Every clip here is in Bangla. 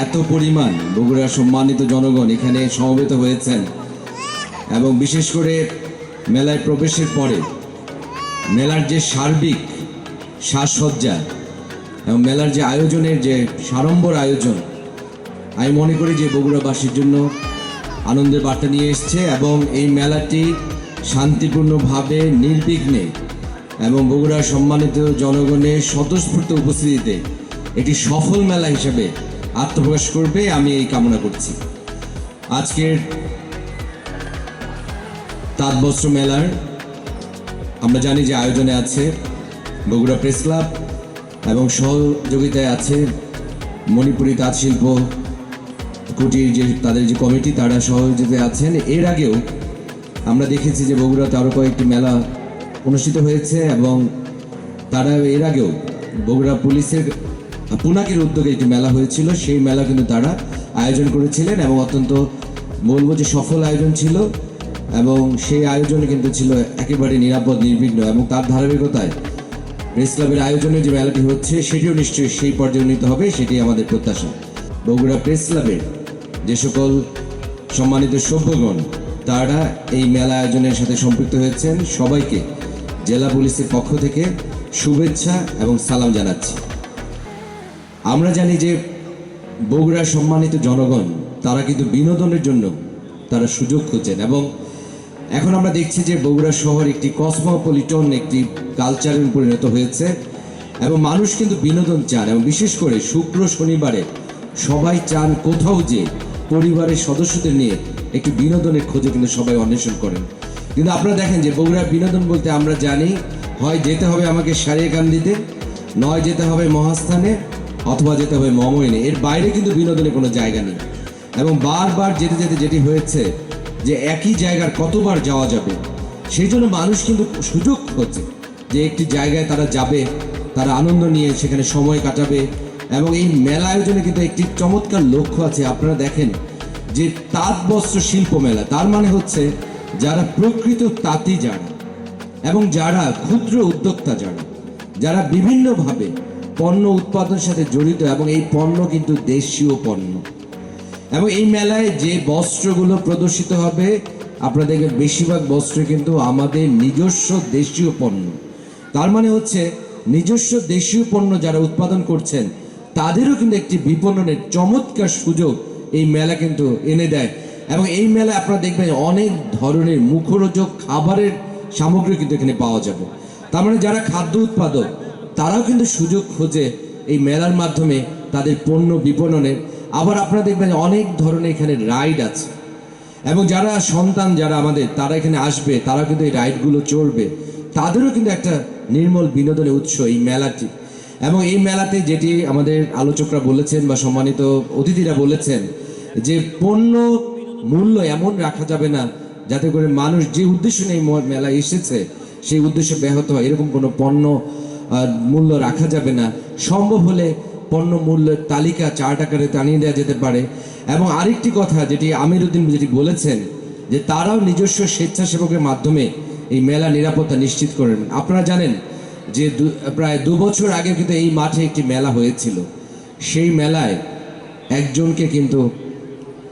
পরিমাণ বগুড়ার সম্মানিত জনগণ এখানে সমবেত হয়েছেন এবং বিশেষ করে মেলায় প্রবেশের পরে মেলার যে সার্বিক সাজসজ্জা এবং মেলার যে আয়োজনের যে সাড়ম্বর আয়োজন, আমি মনে করি যে বগুড়াবাসীর জন্য আনন্দের বার্তা নিয়ে এসছে এবং এই মেলাটি শান্তিপূর্ণভাবে নির্বিঘ্নে এবং বগুড়ার সম্মানিত জনগণের স্বতঃস্ফূর্ত উপস্থিতিতে একটি সফল মেলা হিসেবে আত্মপ্রকাশ করবে, আমি এই কামনা করছি। আজকের তাঁতবস্ত্র মেলার, আমরা জানি যে আয়োজনে আছে বগুড়া প্রেস ক্লাব এবং সহযোগিতায় আছে মণিপুরী তাঁত শিল্প কুটির যে, তাদের যে কমিটি, তারা সহযোগিতায় আছেন। এর আগেও আমরা দেখেছি যে বগুড়াতে আরও কয়েকটি মেলা অনুষ্ঠিত হয়েছে এবং তারা এর আগেও বগুড়া পুলিশের পুনাকের উদ্যোগে একটি মেলা হয়েছিল। সেই মেলা কিন্তু তারা আয়োজন করেছিলেন এবং অত্যন্ত বলব যে সফল আয়োজন ছিল এবং সেই আয়োজনে কিন্তু ছিল একেবারে নিরাপদ, নির্বিঘ্ন এবং তার ধারাবাহিকতায় প্রেস ক্লাবের আয়োজনে যে মেলাটি হচ্ছে, সেটিও নিশ্চয়ই সেই পর্যায়ে উন্নীত হবে, সেটি আমাদের প্রত্যাশা। বগুড়া প্রেস ক্লাবের যে সকল সম্মানিত সভ্যগণ, তারা এই মেলা আয়োজনের সাথে সম্পৃক্ত হয়েছেন। সবাইকে জেলা পুলিশের পক্ষ থেকে শুভেচ্ছা এবং সালাম জানাচ্ছি। আমরা জানি যে বগুড়ার সম্মানিত জনগণ, তারা কিন্তু বিনোদনের জন্য তারা সুযোগ খুঁজছেন এবং এখন আমরা দেখছি যে বগুড়া শহর একটি কসমোপলিটন একটি কালচারে পরিণত হয়েছে এবং মানুষ কিন্তু বিনোদন চান এবং বিশেষ করে শুক্র শনিবারে সবাই চান কোথাও যে পরিবারের সদস্যদের নিয়ে একটি বিনোদনের খোঁজে কিন্তু সবাই অন্বেষণ করেন। কিন্তু আপনারা দেখেন যে বগুড়ার বিনোদন বলতে আমরা জানি, হয় যেতে হবে আমাকে সারিয়াকান্দিতে, নয় যেতে হবে মহাস্থানে অথবা যেতে হবে মমইনে। এর বাইরে কিন্তু বিনোদনের কোনো জায়গা নেই। এবং বারবার যেতে যেতে যেটি হয়েছে যে একই জায়গার কতবার যাওয়া যাবে, সেই জন্য মানুষ কিন্তু সুযোগ হচ্ছে যে একটি জায়গায় তারা যাবে, তারা আনন্দ নিয়ে সেখানে সময় কাটাবে এবং এই মেলা আয়োজনে কিন্তু একটি চমৎকার লক্ষ্য আছে। আপনারা দেখেন যে তাঁত বস্ত্র শিল্প মেলা, তার মানে হচ্ছে যারা প্রকৃত তাঁতি যারা এবং যারা ক্ষুদ্র উদ্যোক্তা যারা যারা বিভিন্নভাবে পণ্য উৎপাদনের সাথে জড়িত এবং এই পণ্য কিন্তু দেশীয় পণ্য। এবং এই মেলায় যে বস্ত্রগুলো প্রদর্শিত হবে আপনারা দেখবেন বেশিরভাগ বস্ত্র কিন্তু আমাদের নিজস্ব দেশীয় পণ্য। তার মানে হচ্ছে, নিজস্ব দেশীয় পণ্য যারা উৎপাদন করছেন, তাদেরও কিন্তু একটি বিপণনের চমৎকার সুযোগ এই মেলা কিন্তু এনে দেয়। এবং এই মেলায় আপনারা দেখবেন অনেক ধরনের মুখরোচক খাবারের সামগ্রী কিন্তু এখানে পাওয়া যাবে। তার মানে যারা খাদ্য উৎপাদক তারাও কিন্তু সুযোগ খোঁজে এই মেলার মাধ্যমে তাদের পণ্য বিপণনের আবার আপনারা দেখবেন অনেক ধরনের এখানে রাইড আছে। এবং যারা সন্তান, যারা আমাদের, তারা এখানে আসবে তারা কিন্তু এই রাইডগুলো চড়বে তাদেরও কিন্তু একটা নির্মল বিনোদনের উৎস এই মেলাটি। এবং এই মেলাতে যেটি আমাদের আলোচকরা বলেছেন বা সম্মানিত অতিথিরা বলেছেন যে পণ্য মূল্য এমন রাখা যাবে না যাতে করে মানুষ যে উদ্দেশ্য নিয়ে এই ম- মেলায় এসেছে, সেই উদ্দেশ্য ব্যাহত হয়। এরকম কোনো পণ্য মূল্য রাখা যাবে না। সম্ভব হলে পণ্য মূল্যের তালিকা চার্ট আকারে টানিয়ে দেওয়া যেতে পারে। এবং আরেকটি কথা যেটি আমির উদ্দিন যেটি বলেছেন, যে তারাও নিজস্ব স্বেচ্ছাসেবকের মাধ্যমে এই মেলা নিরাপত্তা নিশ্চিত করেন। আপনারা জানেন যে প্রায় দু বছর আগে কিন্তু এই মাঠে একটি মেলা হয়েছিল। সেই মেলায় একজনকে কিন্তু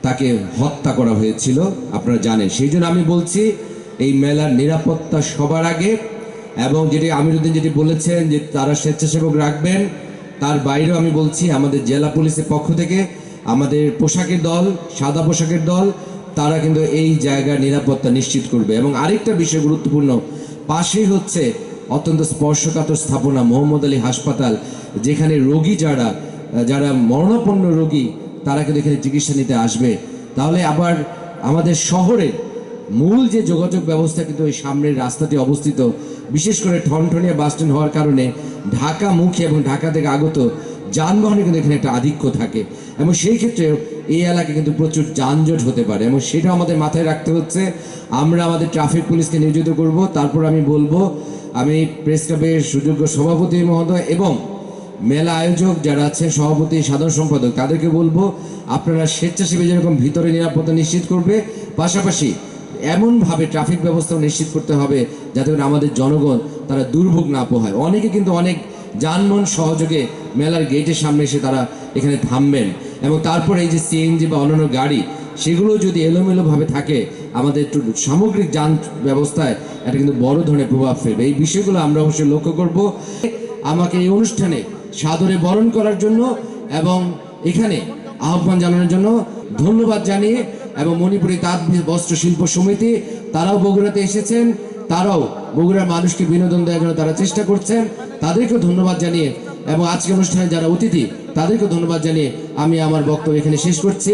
তাকে হত্যা করা হয়েছিল, আপনারা জানেন। সেই জন্য আমি বলছি, এই মেলার নিরাপত্তা সবার আগে এবং যেটি আমিরুদ্দিন যেটি বলেছেন যে তারা স্বেচ্ছাসেবক রাখবেন, তার বাইরেও আমি বলছি আমাদের জেলা পুলিশের পক্ষ থেকে আমাদের পোশাকের দল, সাদা পোশাকের দল, তারা কিন্তু এই জায়গার নিরাপত্তা নিশ্চিত করবে। এবং আরেকটা বিষয় গুরুত্বপূর্ণ, পাশেই হচ্ছে অত্যন্ত স্পর্শকাতর স্থাপনা মোহাম্মদ আলী হাসপাতাল, যেখানে রোগী যারা যারা মরণাপন্ন রোগী, তারা কিন্তু এখানে চিকিৎসা নিতে আসবে। তাহলে আবার আমাদের শহরের মূল যে যোগাযোগ ব্যবস্থা কিন্তু ওই সামনের রাস্তাটি অবস্থিত, বিশেষ করে ঠনঠনিয়া বাস স্ট্যান্ড হওয়ার কারণে ঢাকা মুখী এবং ঢাকা থেকে আগত যানবাহনে কিন্তু এখানে একটা আধিক্য থাকে। এবং সেই ক্ষেত্রে এই এলাকায় কিন্তু প্রচুর যানজট হতে পারে এবং সেটা আমাদের মাথায় রাখতে হচ্ছে। আমরা আমাদের ট্রাফিক পুলিশকে নিয়োজিত করব, তারপর আমি বলব, আমি প্রেস ক্লাবের সুযোগ্য সভাপতি মহোদয় এবং মেলা আয়োজক যারা আছে, সভাপতি, সাধারণ সম্পাদক, তাদেরকে বলব, আপনারা স্বেচ্ছাসেবী যেরকম ভিতরে নিরাপত্তা নিশ্চিত করবে, পাশাপাশি এমনভাবে ট্রাফিক ব্যবস্থা নিশ্চিত করতে হবে যাতে করে আমাদের জনগণ তারা দুর্ভোগ না পোহায়। অনেকে কিন্তু অনেক যানবাহন সহযোগে মেলার গেটের সামনে এসে তারা এখানে থামবেন। এবং তারপরে এই যে সিএনজি বা অন্যান্য গাড়ি সেগুলো যদি এলোমেলোভাবে থাকে, আমাদের একটু সামগ্রিক যান ব্যবস্থায় এটা কিন্তু বড় ধরনের প্রভাব ফেলবে। এই বিষয়গুলো আমরা অবশ্যই লক্ষ্য করব। আমাকে এই অনুষ্ঠানে সাদরে বরণ করার জন্য এবং এখানে আহ্বান জানানোর জন্য ধন্যবাদ জানিয়ে এবং মণিপুরি তাঁত বস্ত্র শিল্প সমিতি, তারাও বগুড়াতে এসেছেন, তারাও বগুড়ার মানুষকে বিনোদন দেওয়ার জন্য তারা চেষ্টা করছেন। তাদেরকেও ধন্যবাদ জানিয়ে এবং আজকের অনুষ্ঠানে যারা অতিথি, তাদেরকেও ধন্যবাদ জানিয়ে আমি আমার বক্তব্য এখানে শেষ করছি।